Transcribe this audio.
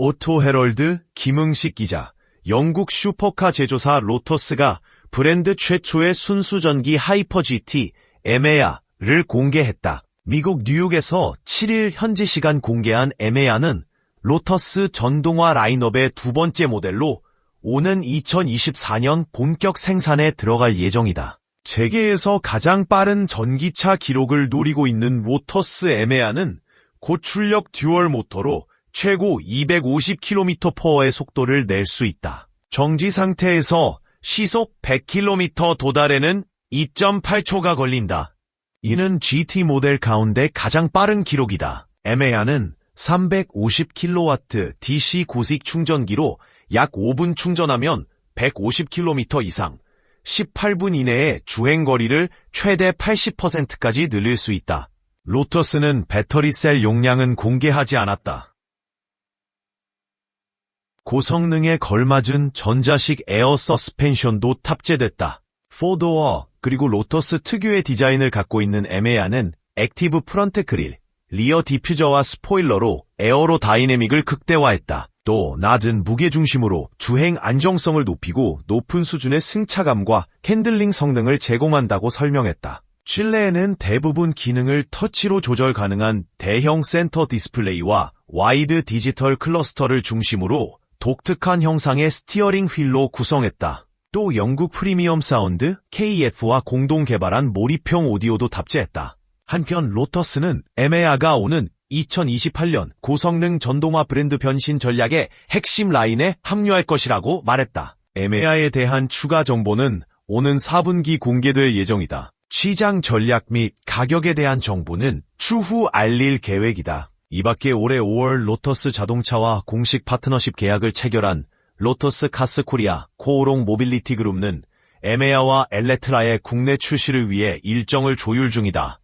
오토 헤럴드 김응식 기자, 영국 슈퍼카 제조사 로터스가 브랜드 최초의 순수전기 하이퍼 GT 에메야를 공개했다. 미국 뉴욕에서 7일 현지 시간 공개한 에메야는 로터스 전동화 라인업의 두 번째 모델로 오는 2024년 본격 생산에 들어갈 예정이다. 세계에서 가장 빠른 전기차 기록을 노리고 있는 로터스 에메아는 고출력 듀얼 모터로 최고 250km/h의 속도를 낼 수 있다. 정지 상태에서 시속 100km 도달에는 2.8초가 걸린다. 이는 GT 모델 가운데 가장 빠른 기록이다. 에메아는 350kW DC 고식 충전기로 약 5분 충전하면 150km 이상, 18분 이내에 주행거리를 최대 80%까지 늘릴 수 있다. 로터스는 배터리 셀 용량은 공개하지 않았다. 고성능에 걸맞은 전자식 에어 서스펜션도 탑재됐다. 포도어 그리고 로터스 특유의 디자인을 갖고 있는 에메야는 액티브 프런트 그릴, 리어 디퓨저와 스포일러로 에어로 다이내믹을 극대화했다. 또 낮은 무게중심으로 주행 안정성을 높이고 높은 수준의 승차감과 핸들링 성능을 제공한다고 설명했다. 실내에는 대부분 기능을 터치로 조절 가능한 대형 센터 디스플레이와 와이드 디지털 클러스터를 중심으로 독특한 형상의 스티어링 휠로 구성했다. 또 영국 프리미엄 사운드 KF와 공동 개발한 몰입형 오디오도 탑재했다. 한편 로터스는 에메아가 오는 2028년 고성능 전동화 브랜드 변신 전략의 핵심 라인에 합류할 것이라고 말했다. 에메아에 대한 추가 정보는 오는 4분기 공개될 예정이다. 시장 전략 및 가격에 대한 정보는 추후 알릴 계획이다. 이 밖에 올해 5월 로터스 자동차와 공식 파트너십 계약을 체결한 로터스 카스 코리아 코오롱 모빌리티 그룹은 에메아와 엘레트라의 국내 출시를 위해 일정을 조율 중이다.